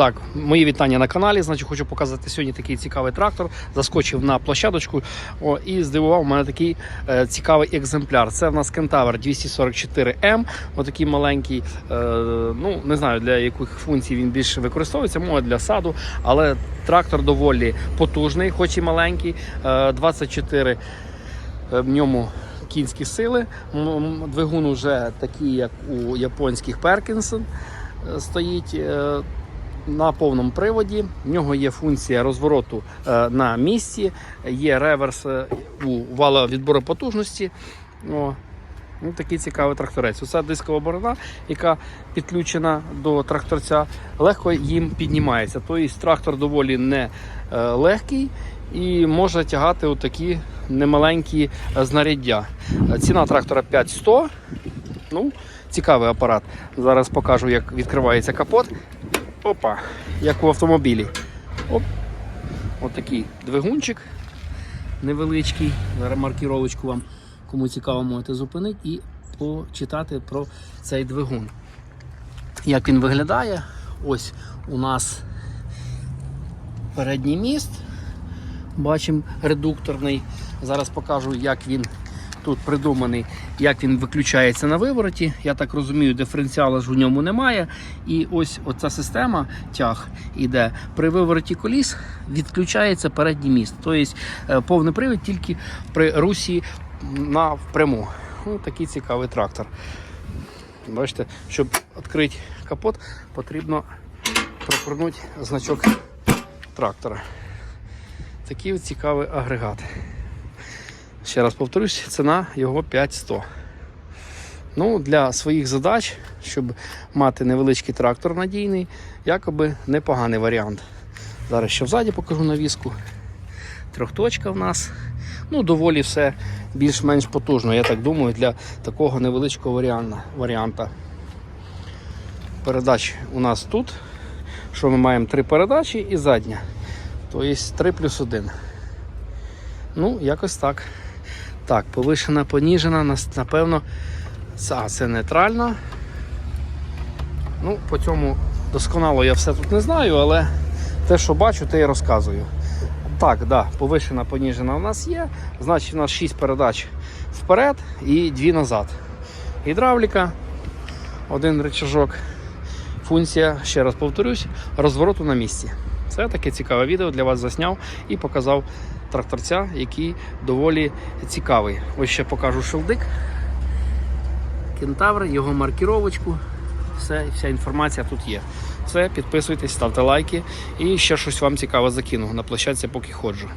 Так, мої вітання на каналі. Значить, хочу показати сьогодні такий цікавий трактор. Заскочив на площадочку о, і здивував мене такий е, цікавий екземпляр. Це в нас Кентавр 244М. Отакий маленький. Е, ну не знаю для яких функцій він більше використовується, може для саду, але трактор доволі потужний, хоч і маленький. Е, 24 е, в ньому кінські сили. Двигун вже такий, як у японських Перкінсон е, стоїть. На повному приводі. В нього є функція розвороту е, на місці, є реверс е, у валовідбору потужності. О, ну, такий цікавий тракторець. Оця дискова борона, яка підключена до тракторця, легко їм піднімається. Тобто трактор доволі не е, легкий і може тягати отакі немаленькі знаряддя. Ціна трактора 5100. Ну, цікавий апарат. Зараз покажу, як відкривається капот. Опа, як у автомобілі. Оп. Отакий двигунчик невеличкий. Маркіровочку вам, кому цікаво, можете зупинити і почитати про цей двигун. Як він виглядає? Ось у нас передній міст. Бачимо редукторний. Зараз покажу, як він тут придуманий, як він виключається на вивороті. Я так розумію, диференціалу ж у ньому немає. І ось оця система тяг іде при вивороті коліс, відключається передній міст. Тобто е, повний привід тільки при русі напряму. Ну, такий цікавий трактор. Бачите, щоб відкрити капот, потрібно провернути значок трактора. Такий цікавий агрегат. Ще раз повторюсь, ціна його 5100. Ну, для своїх задач, щоб мати невеличкий трактор надійний, якоби непоганий варіант. Зараз ще взаді покажу навіску. Трьохточка в нас. Ну, доволі все більш-менш потужно, я так думаю, для такого невеличкого варіанта. Передач у нас тут. Що ми маємо? Три передачі і задня. Тобто 3 плюс 1. Ну, якось так. Так, повишена, поніжена, напевно, а, це нейтральна. Ну, по цьому досконало я все тут не знаю, але те, що бачу, те і розказую. Так, да, повишена, поніжена у нас є. Значить, у нас 6 передач вперед і 2 назад. Гідравліка, один рычажок. Функція, ще раз повторюсь, розвороту на місці. Це таке цікаве відео для вас засняв і показав тракторця, який доволі цікавий. Ось ще покажу шилдик. Кентавр, його маркіровочку. Все, вся інформація тут є. Все, підписуйтесь, ставте лайки і ще щось вам цікаве закину на площадці, поки ходжу.